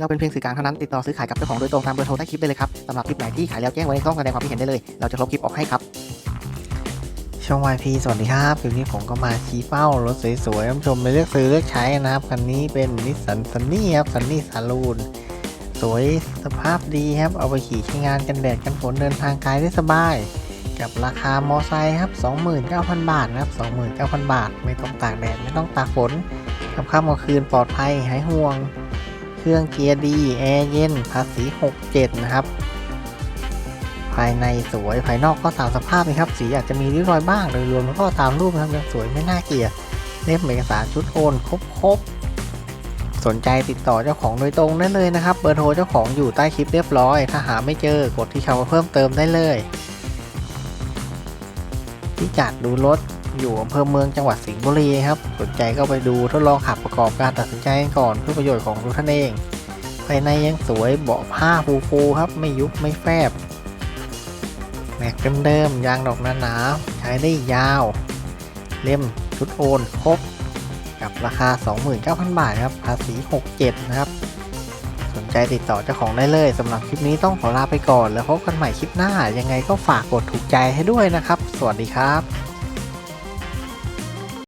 เราเป็นเพียงสื่อกลางเท่านั้นติดต่อซื้อขายกับเจ้าของโดยตรงตามเบอร์โทรใต้คลิปได้เลยครับสำหรับคลิปไหนที่ขายแล้วแจ้งไว้ในช่องแสดงความคิดเห็นได้เลย เราจะลบคลิปออกให้ครับ ช่อง YP สวัสดีครับคลิปนี้ผมก็มาชี้เป้ารถสวยๆท่านผู้ชมไปเลือกซื้อเลือกใช้นะครับคันนี้เป็นนิสสันซันนี่ครับซันนี่ซาลูนสวยสภาพดีครับเอาไปขี่ใช้งานกันแดดกันฝนเดินทางไกลได้สบายกับราคามอไซค์ครับ 29,000 บาทนะครับ 29,000 บาท ไม่ต้องตากแดด ไม่ต้องตากฝนขับข้ามกลางคืนปลอดภัย หายห่วง เครื่องเกียร์ดีแอร์เย็นภาษี 67 นะครับ ภายในสวยภายนอกก็ตามสภาพนะครับ สีอาจจะมีริ้วรอยบ้างโดยรวมแล้วก็ตามรูปนะครับยังสวยไม่น่าเกลียดเล่มเอกสารชุดโอนครบครบๆสนใจติดต่อเจ้าของโดยตรงได้เลยนะครับ เบอร์โทรเจ้าของอยู่ใต้คลิปเรียบร้อย ถ้าหาไม่เจอกดที่คำว่าเพิ่มเติมได้เลยพิกัดดูรถ อยู่อำเภอเมืองจังหวัดสิงห์บุรีครับ สนใจก็ไปดูทดลองขับประกอบการตัดสินใจกันก่อนเพื่อประโยชน์ของทุกท่านเองภายในยังสวยเบาะผ้าฟูๆครับไม่ยุบไม่แฟบแม็กเดิมๆยางดอกหนาๆใช้ได้ยาว เล่มชุดโอนครบกับราคา 29,000 บาทครับภาษี 67 นะครับ สนใจติดต่อเจ้าของได้เลยสำหรับคลิปนี้ต้องขอลาไปก่อน แล้วพบกันใหม่คลิปหน้า ยังไงก็ฝากกดถูกใจให้ด้วยนะครับ สวัสดีครับ